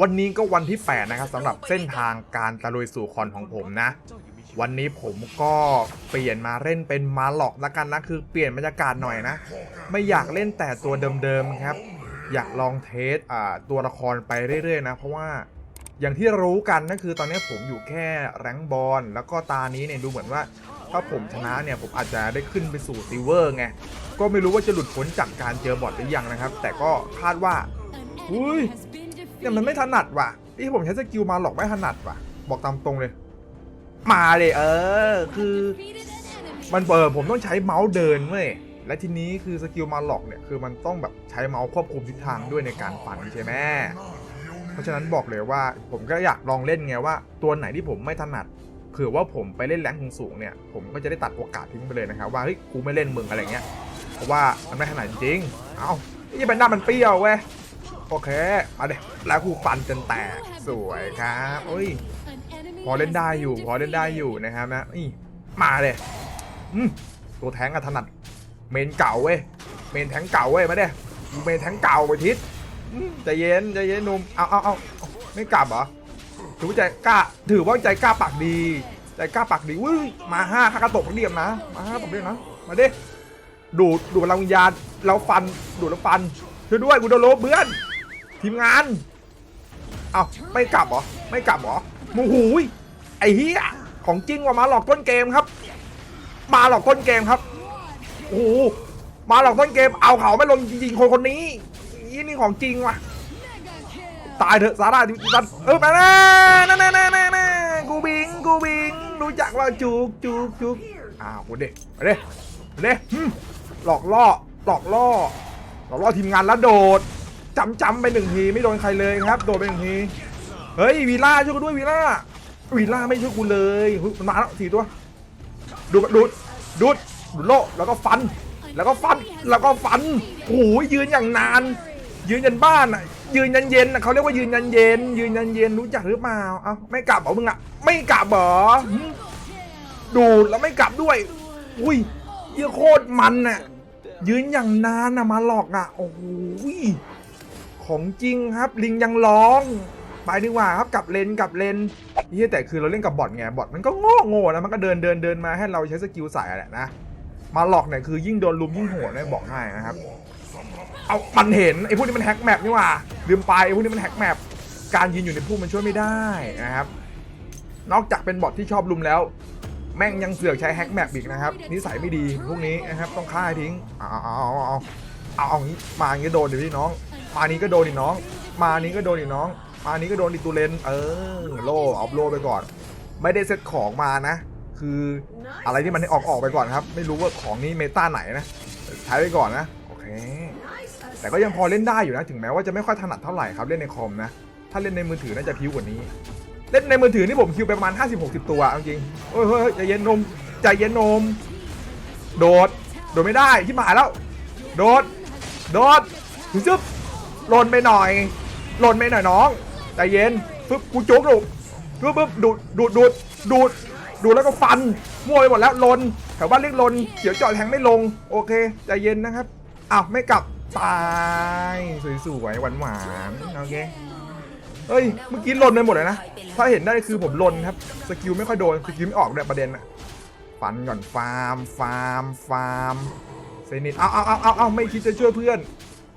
วันนี้ก็วันที่ 8 นะครับสำหรับเส้นทางการตะลุยสู่คอนของผมนะ วันนี้ผมก็เปลี่ยนมาเล่นเป็นมาหลอกละกันนะ คือเปลี่ยนบรรยากาศหน่อยนะ ไม่อยากเล่นแต่ตัวเดิมๆครับ อยากลองเทสตัวละครไปเรื่อยๆนะ เพราะว่าอย่างที่รู้กันก็คือตอนนี้ผมอยู่แค่แรงบอลแล้วก็ตานี้เนี่ยดูเหมือนว่า ถ้าผมชนะเนี่ยผมอาจจะได้ขึ้นไปสู่ซิเวอร์ไง ก็ไม่รู้ว่าจะหลุดพ้นจากการเจอบอทหรือยังนะครับ แต่ก็คาดว่าอุ้ยเนี่ยมันไม่ถนัดว่ะที่ผมใช้สกิลมาหลอกไม่ถนัดว่ะ บอกตามตรงเลย มาเลยเออ คือ มันเปิดผมต้องใช้เมาส์เดินเว้ยและทีนี้คือสกิลมาหลอกเนี่ยคือมันต้องแบบใช้เมาส์ควบคุมทิศทางด้วยในการฟันใช่ไหมเพราะฉะนั้นบอกเลยว่า ผมก็อยากลองเล่นไงว่า ตัวไหนที่ผมไม่ถนัด ผื่อว่าผมไปเล่นแรงค์สูงเนี่ย ผมก็จะได้ตัดโอกาสทิ้งไปเลยนะครับว่าเฮ้ยกูไม่เล่นมึงอะไรเงี้ยเพราะว่ามันไม่ถนัดจริง เอ้าไอ้แบนด้ามันเปรี้ยวเว้ยโอเคมาเดี๋ยแล้วกูฟันจนแตกสวยครับโอ้ยพอเล่นได้อยู่ พอเล่นได้อยู่นะครับนะนี่มาเลยอืมตัวแทงอะถนัด เมนเก่าเว้ยเมนแทงเก่าเว้ยมาเด้กูเมนแทงเก่าไปทิศอืมใจเย็นใจเย็นนุ่มเอาเอาเอาเอาไม่กลับเหรอถือว่าใจกล้า ถือว่าใจกล้าปากดี ใจกล้าปากดีวุ้ยมาห้าข้ากระตกเรียมนะ มาห้าตกเรียมนะ มาเด้ดูดดูดพลังวิญญาณแล้วฟันดูดแล้วฟันช่วยด้วยกูโดนโลบเพื่อนทีมงานเอาไม่กลับหรอไม่กลับหรอมูหูยไอ้เหี้ยของจริงว่ะมาหลอกต้นเกมครับ มาหลอกต้นเกมครับโอ้โหมาหลอกต้นเกมเอาเขาไม่ลงจริงๆคนคนนี้ยี่นี่ของจริงว่ะตายเถอะซาร่าดิตันเออมาแน่แน่แน่แน่แน่แน่กูบิงกูบิง รู้จักว่าจุกจุกจุกอ้าวคุณเด็มาเด้มาเด้หึ่มหลอกล่อหลอกล่อหลอกล่อทีมงานแล้วโดดจำจำไปหนึ่งทีไม่โดนใครเลยครับ โดดไปหนึ่งทีเฮ้ยวีล่าช่วยกูด้วยวีล่าวีล่าไม่ช่วยกูเลยเฮ้ยมันมาแล้วสี่ตัวดูดดูดดูดดูดโลแล้วก็ฟัน แล้วก็ฟันแล้วก็ฟันโอ้ยยืนอย่างนาน ยืนยันบ้านอะ ยืนยันเย็นอะเขาเรียกว่ายืนยันเย็น ยืนยันเย็นรู้จักหรือเปล่าเอ้าไม่กลับเหรอมึงอะ ไม่กลับเหรอดูดแล้วไม่กลับด้วย อุ้ยเยี่ยโคตรมันอะ ยืนอย่างนานอะมาหลอกอะ โอ้โหของจริงครับ ลิงยังร้อง ไปดีกว่าครับกลับเลนกลับเลนเฮียแต่คือเราเล่นกับบอทไงบอทมันก็โง่โง่นะมันก็เดินเดินเดินมาให้เราใช้สกิลใส่แหละนะมาหลอกเนี่ยคือยิ่งโดนลุมยิ่งโหดเลยบอกให้นะครับ เอามันเห็นไอ้พวกนี้มันแฮกแมปนี่หว่าลืมไปไอ้พวกนี้มันแฮกแมปการยืนอยู่ในพุ่มมันช่วยไม่ได้นะครับนอกจากเป็นบอทที่ชอบลุมแล้ว แม่งยังเสือกใช้แฮกแมปอีกนะครับนิสัยไม่ดีพวกนี้นะครับต้องฆ่าทิ้งเอาเอาเอาเอาเอาเอาเอางี้มาอย่างงี้โดนดิพี่น้อง มานี้ก็โดนดิน้อง มานี้ก็โดนดิน้อง มานี้ก็โดนดิตูเลนเออโล่เอาโล่ไปก่อน ไม่ได้เซตของมานะ คืออะไรที่มันออกออกไปก่อนครับ ไม่รู้ว่าของนี้เมตาไหนนะใช้ไปก่อนนะโอเค แต่ก็ยังพอเล่นได้อยู่นะ ถึงแม้ว่าจะไม่ค่อยถนัดเท่าไหร่ครับเล่นในคอมนะ ถ้าเล่นในมือถือน่าจะพิ้วกว่านี้ เล่นในมือถือนี่ผมคิวไปประมาณ 50-60 ตัวจริงเฮ้ยเฮ้ยใจเย็นนมใจเย็นนม โดด โดดไม่ได้ที่หมายแล้ว โดด โดดถึงซึบหล่นไปหน่อย หล่นไปหน่อยน้อง ใจเย็นปึ๊บกูโจุกลูกปึ๊บปึ๊บดูดดูดดูดดูดดูดแล้วก็ฟันมั่วไปหมดแล้วลนแถวบ้านเรียกลนเขียวเจาะแทงไม่ลง โอเคใจเย็นนะครับอ้าวไม่กลับ ตายสวยๆหวานหวานๆโอเคเฮ้ยเมื่อกี้ลนไปหมดเลยนะถ้าเห็นได้คือผมลนครับสกิลไม่ค่อยโดนสกิลไม่ออกเลยประเด็นอะฟันก่อนฟาร์มฟาร์มฟาร์มเซนิตเอาเอาเอาเอาเอาไม่คิดจะช่วยเพื่อน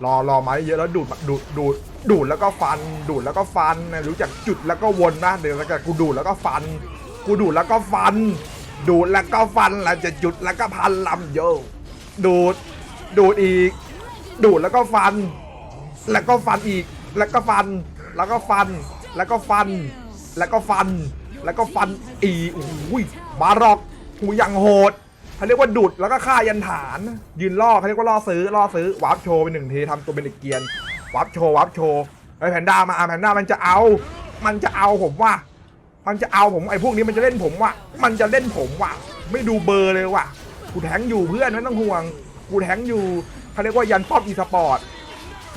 รอรอมาเยอะแล้วดูดดูดดูดดูดแล้วก็ฟัน ดูดแล้วก็ฟันนะรู้จักจุดแล้วก็วนนะเดี๋ยวแล้วก็กูดูดแล้วก็ฟัน กูดูดแล้วก็ฟัน ดูดแล้วก็ฟันแล้วจะจุดแล้วก็พันลำโยดูดดูดอีก ดูดแล้วก็ฟัน แล้วก็ฟันอีก แล้วก็ฟัน แล้วก็ฟัน แล้วก็ฟัน แล้วก็ฟัน แล้วก็ฟันอีกอุ้ยบารอกหูยังโหดเขาเรียกว่าดูดแล้วก็ฆ่ายันฐาน ยืนล่อเขาเรียกว่าล่อซื้อล่อซื้อวาร์ปโชว์ไปหนึ่งทีทำตัวเป็นเด็กเกียนวาร์ปโชว์วาร์ปโชว์ไอ้แพนด้ามาอะแพนด้ามันจะเอา มันจะเอาผมว่า มันจะเอาผมไอ้พวกนี้มันจะเล่นผมว่ะมันจะเล่นผมว่ะไม่ดูเบอร์เลยว่ะกูแทงอยู่เพื่อนไม่ต้องห่วง กูแทงอยู่ เขาเรียกว่ายันป้อมอีสปอร์ต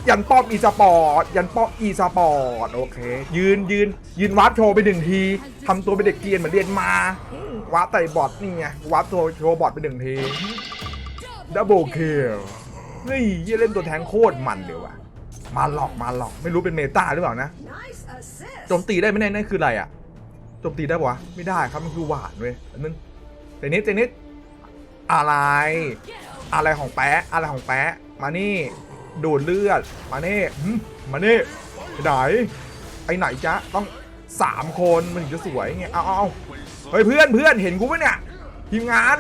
ยันป้อมอีสปอร์ตยันป้อมอีสปอร์ตโอเค ยืนยืนยืนวาร์ปโชว์ไปหนึ่งทีทำตัวเป็นเด็กเกียนเหมือนเรียนมาวาร์ปไต่บอทนี่ไงวาร์ปโชว์โชว์บอทไปหนึ่งทีดับเบิลคิลเฮ้ยยี่เล่นตัวแทงโคตรมันเลยว่ะมาหลอกมาหลอกไม่รู้เป็นเมตาหรือเปล่านะโจมตีได้ไหมเนี่ยนั่นคืออะไรอะโจมตีได้ปะวะไม่ได้ครับมันคือหวานเว้ยอันนึงเตนิดเตนิดอะไร อะไรของแปะอะไรของแปะมานี่ดูดเลือด มานี่มานี่ไปไหนไปไหนจ๊ะต้องสามคนมันถึงจะสวยไงเอาเอาเฮ้ยเพื่อนเพื่อนเห็นกูปะเนี่ย ทีมงาน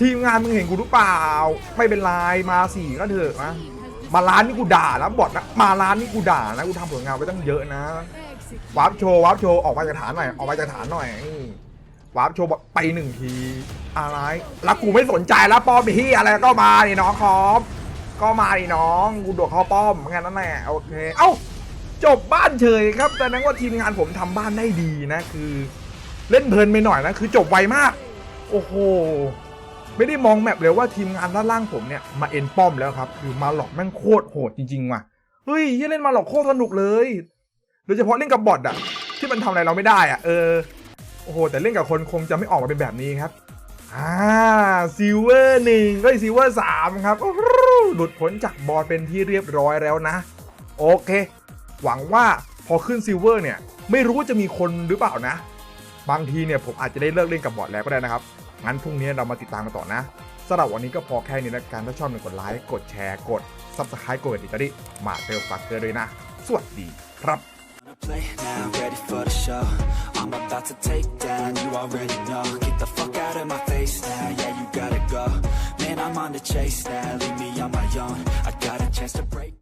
ทีมงานมึงเห็นกูหรือเปล่า ไม่เป็นไรมาสี่ก็เถอะนะมาร้านนี่กูด่าแล้วบอดนะมาร้านนี่กูด่านะกูทำผลงานไปตั้งเยอะนะวาร์ปโชว์วาร์ปโชว์ออกมาจากฐานหน่อยออกมาจากฐานหน่อย วาร์ปโชว์บอกไปหนึ่งที อะไร แล้วกูไม่สนใจแล้วป้อมพี่อะไรก็มาดิน้องคอมก็มาดิน้อง กูโดดเข้าป้อมงั้นนั่นแหละโอเค เอ้า จบบ้านเฉยครับ แต่นั้นว่าทีมงานผมทำบ้านได้ดีนะ คือ เล่นเพลินไปหน่อยนะ คือจบไวมาก โอ้โห ไม่ได้มองแมปเลยว่าทีมงานด้านล่างผมเนี่ยมาเอ็นป้อมแล้วครับ คือมาหลอกแม่งโคตรโหดจริงๆว่ะ เฮ้ยเหี้ยเล่นมาหลอกโคตรสนุกเลย โดยเฉพาะเล่นกับบอทอะที่มันทำอะไรเราไม่ได้อะเออ โอ้โห แต่เล่นกับคนคงจะไม่ออกมาเป็นแบบนี้ครับ อ่าซิลเวอร์หนึ่งก็ซิลเวอร์สามครับหลุดพ้นจากบอลเป็นที่เรียบร้อยแล้วนะ โอเค หวังว่าพอขึ้นซิลเวอร์เนี่ย ไม่รู้ว่าจะมีคนหรือเปล่านะ บางทีเนี่ยผมอาจจะได้เลิกเล่นกับบอทแล้วก็ได้นะครับ งั้นพรุ่งนี้เรามาติดตามกันต่อนะสำหรับวันนี้ก็พอแค่นี้แล้วกันถ้าชอบอย่าลืกดไลค์กดแชร์กด subscribe กดติดตามมาเตลฟักเกอร์ด้วยนะ สวัสดีครับ Play now, ready for the show. I'm about to take down, you already know. Get the fuck out of my face now, yeah, you gotta go. Man, I'm on the chase now, leave me on my own. I got a chance to break.